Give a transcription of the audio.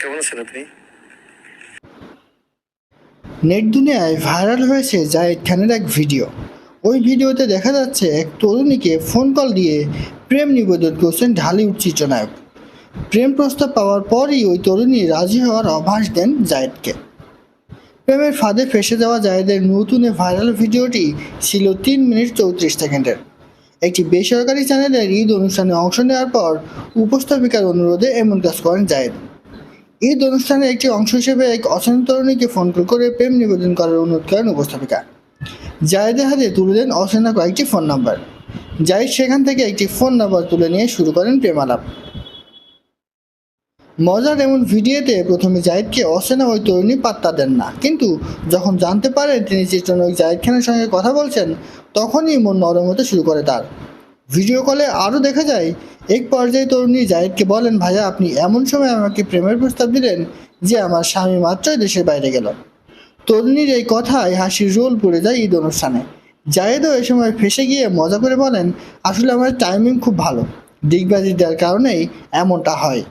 কেমন আছেন আপনি? নেট দুনিয়ায় ভাইরাল হয়েছে জায়েদ খানের এক ভিডিও। ওই ভিডিওতে দেখা যাচ্ছে এক তরুণীকে ফোন কল দিয়ে প্রেম নিবেদন করছেন ঢালিউড চিত্রনায়ক। প্রেম প্রস্তাব পাওয়ার পরই ওই তরুণী রাজি হওয়ার আভাস দেন জায়েদকে। প্রেমের ফাঁদে ফেসে যাওয়া জায়েদের নতুন ভাইরাল ভিডিওটি ছিল তিন মিনিট চৌত্রিশ সেকেন্ডের। একটি বেসরকারি চ্যানেলের ঈদ অনুষ্ঠানে অংশ নেওয়ার পর উপস্থাপিকার অনুরোধে এমন কাজ করেন জায়েদ। ঈদ অনুষ্ঠানের একটি অংশ হিসেবে এক অচেনা তরুণীকে ফোন কল করে প্রেম নিবেদন করার অনুরোধ করেন উপস্থাপিকা। জায়েদের হাতে তুলে দেন অচেনা কয়েকটি ফোন নাম্বার। জায়েদ সেখান থেকে একটি ফোন নাম্বার তুলে নিয়ে শুরু করেন প্রেমালাপ। মজার এমন ভিডিওতে প্রথমে জায়েদকে অচেনা ওই তরুণী পাত্তা দেন না। কিন্তু যখন জানতে পারেন তিনি চিত্রনায়ক জায়েদ খানের সঙ্গে কথা বলছেন, তখনই মন নরম হতে শুরু করে তার। ভিডিও কলে আরও দেখা যায়, এক পর্যায়ে তরুণী জায়েদকে বলেন, ভাইয়া, আপনি এমন সময় আমাকে প্রেমের প্রস্তাব দিলেন যে আমার স্বামী মাত্রই দেশের বাইরে গেল। তরুণীর এই কথায় হাসির রোল পড়ে যায় ঈদ অনুষ্ঠানে। জায়েদও এই সময় ফেসে গিয়ে মজা করে বলেন, আসলে আমার টাইমিং খুব ভালো। ডিগবাজি দেওয়ার কারণেই এমনটা হয়।